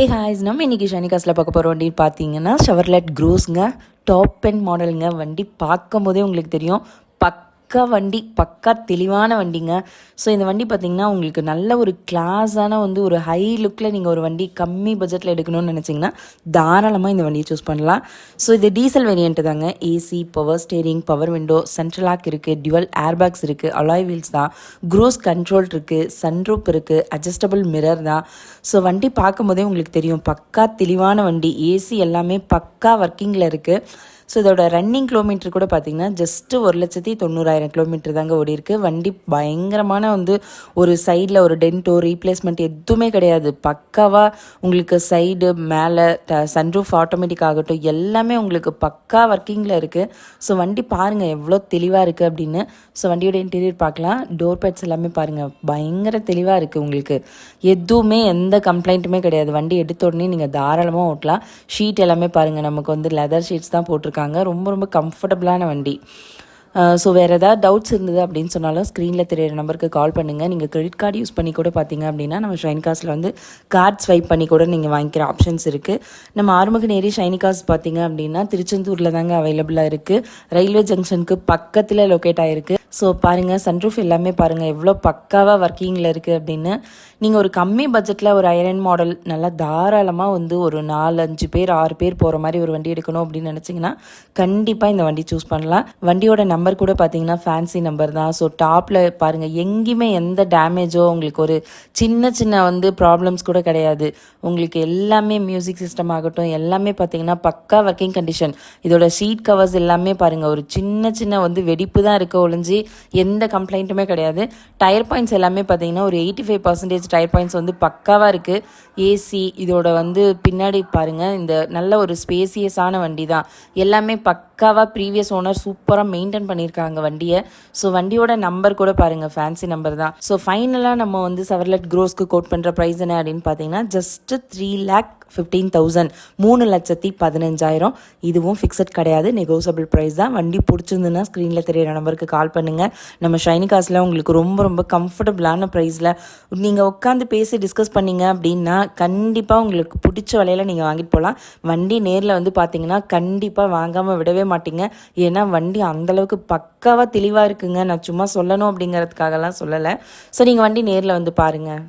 ஹே ஹாய்ஸ் நம்ம இன்றைக்கி ஷனிகாஸில் பார்க்க போகிற வண்டி பார்த்தீங்கன்னா ஷவர்லெட் க்ரூஸ்ங்க டாப் அண்ட் மாடலுங்க வண்டி பார்க்கும் போதே உங்களுக்கு தெரியும். பக்கா வண்டி பக்கா தெளிவான வண்டிங்க. ஸோ இந்த வண்டி பார்த்தீங்கன்னா உங்களுக்கு நல்ல ஒரு கிளாஸான வந்து ஒரு ஹை லுக்கில் நீங்கள் ஒரு வண்டி கம்மி பட்ஜெட்டில் எடுக்கணும்னு நினச்சிங்கன்னா தாராளமாக இந்த வண்டியை சூஸ் பண்ணலாம். ஸோ இது டீசல் வேரியண்ட்டு தாங்க. AC power steering power window central lock இருக்குது டியூவல் ஏர்பேக்ஸ் இருக்குது அலாய் வீல்ஸ் தான். க்ரோஸ் கண்ட்ரோல் இருக்குது சன்ரூப் இருக்குது அட்ஜஸ்டபிள் மிரர் தான். ஸோ வண்டி பார்க்கும்போதே உங்களுக்கு தெரியும் பக்கா தெளிவான வண்டி ஏசி எல்லாமே பக்கா ஒர்க்கிங்கில் இருக்குது ஸோ இதோட ரன்னிங் கிலோமீட்டர் கூட பார்த்தீங்கன்னா ஜஸ்ட்டு ஒரு லட்சத்தி தொண்ணூறாயிரம் கிலோமீட்டர் தாங்க ஓடி இருக்கு. வண்டி பயங்கரமான வந்து ஒரு சைடில் ஒரு டென்ட்டோ ரீப்ளேஸ்மெண்ட் எதுவுமே கிடையாது. பக்காவாக உங்களுக்கு சைடு மேலே சன்ரூஃப் ஆட்டோமேட்டிக் ஆகட்டும் எல்லாமே உங்களுக்கு பக்கா ஒர்க்கிங்கில் இருக்குது ஸோ வண்டி பாருங்கள் எவ்வளோ தெளிவாக இருக்குது அப்படின்னு. ஸோ வண்டியோட இன்டீரியர் பார்க்கலாம் டோர் பேட்ஸ் எல்லாமே பாருங்கள் பயங்கர தெளிவாக இருக்குது உங்களுக்கு. எதுவுமே எந்த கம்ப்ளைண்ட்டுமே கிடையாது. வண்டி எடுத்த உடனே நீங்கள் தாராளமாக ஓட்டலாம். ஷீட் எல்லாமே பாருங்கள் நமக்கு வந்து லெதர் ஷீட்ஸ் தான் போட்டிருக்காங்க. ரொம்ப ரொம்ப கம்ஃபர்டபுளான வண்டி. ஸோ வேறு ஏதாவது டவுட்ஸ் இருந்தது அப்படின்னு சொன்னாலும் ஸ்க்ரீனில் தெரியிற நம்பருக்கு கால் பண்ணுங்கள் நீங்கள் கிரெடிட் கார்டு யூஸ் பண்ணி கூட பார்த்தீங்க அப்படின்னா நம்ம ஷைன் காசில் வந்து கார்ட் ஸ்வைப் பண்ணி கூட நீங்கள் வாங்கிக்கிற ஆப்ஷன்ஸ் இருக்குது நம்ம ஆறுமுக நேரி ஷைனி காஸ் பார்த்தீங்க அப்படின்னா திருச்செந்தூரில் தாங்க அவைலபிளாக இருக்குது ரயில்வே ஜங்ஷனுக்கு பக்கத்தில் லொக்கேட் ஆகிருக்கு ஸோ பாருங்கள் சன்ரூஃப் எல்லாமே பாருங்கள் எவ்வளோ பக்காவாக ஒர்க்கிங்கில் இருக்குது அப்படின்னு. நீங்கள் ஒரு கம்மி பட்ஜெட்டில் ஒரு ஐரன் மாடல் நல்லா தாராளமாக வந்து ஒரு நாலு அஞ்சு பேர் ஆறு பேர் போகிற மாதிரி ஒரு வண்டி எடுக்கணும் அப்படின்னு நினச்சிங்கன்னா கண்டிப்பாக இந்த வண்டி சூஸ் பண்ணலாம். வண்டியோட நம்பர் கூட பார்த்தீங்கன்னா ஃபேன்சி நம்பர் தான். ஸோ டாப்பில் பாருங்கள் எங்கேயுமே எந்த டேமேஜோ உங்களுக்கு ஒரு சின்ன சின்ன வந்து ப்ராப்ளம்ஸ் கூட கிடையாது. உங்களுக்கு எல்லாமே மியூசிக் சிஸ்டம் ஆகட்டும் எல்லாமே பார்த்தீங்கன்னா பக்கா ஒர்க்கிங் கண்டிஷன் இதோட சீட் கவர்ஸ் எல்லாமே பாருங்கள் ஒரு சின்ன சின்ன வந்து வெடிப்பு தான் இருக்க ஒழிஞ்சு எந்த கம்ப்ளைண்ட்டுமே கிடையாது. டயர் பாயிண்ட்ஸ் எல்லாமே பார்த்தீங்கன்னா ஒரு eighty five percentage tyre points வந்து பக்காவாக இருக்குது ஏசி இதோட வந்து பின்னாடி பாருங்கள் இந்த நல்ல ஒரு ஸ்பேசியஸான வண்டி தான். எல்லாமே பக்காவாக ப்ரீவியஸ் ஓனர் சூப்பராக மெயின்டைன் பண்ணியிருக்காங்க வண்டியை. ஸோ வண்டியோட நம்பர் கூட பாருங்கள் ஃபேன்சி நம்பர் தான். ஸோ ஃபைனலாக நம்ம வந்து செவர்லெட் க்ரோஸ்க்கு கோட் பண்ணுற ப்ரைஸ் என்ன அப்படின்னு பார்த்தீங்கன்னா just three lakh fifteen thousand மூணு லட்சத்தி பதினஞ்சாயிரம். இதுவும் ஃபிக்ஸட் கிடையாது நெகோசபிள் ப்ரைஸ் தான். வண்டி பிடிச்சிருந்துன்னா ஸ்க்ரீனில் தெரியிற நம்பருக்கு கால் பண்ணுங்கள் நம்ம ஷைனி காசில் உங்களுக்கு ரொம்ப ரொம்ப கம்ஃபர்டபுளான ப்ரைஸில் நீங்கள் உட்காந்து பேசி டிஸ்கஸ் பண்ணீங்க அப்படின்னா கண்டிப்பாக உங்களுக்கு பிடிச்ச விலையில் நீங்கள் வாங்கிட்டு போகலாம் வண்டி நேரில் வந்து பார்த்தீங்கன்னா கண்டிப்பாக வாங்காமல் விடவே மாட்டீங்க. ஏன்னா வண்டி அந்தளவுக்கு பக்காவாக தெளிவாக இருக்குங்க. நான் சும்மா சொல்லணும் அப்படிங்கிறதுக்காகலாம் சொல்லலை. ஸோ நீங்கள் வண்டி நேரில் வந்து பாருங்கள்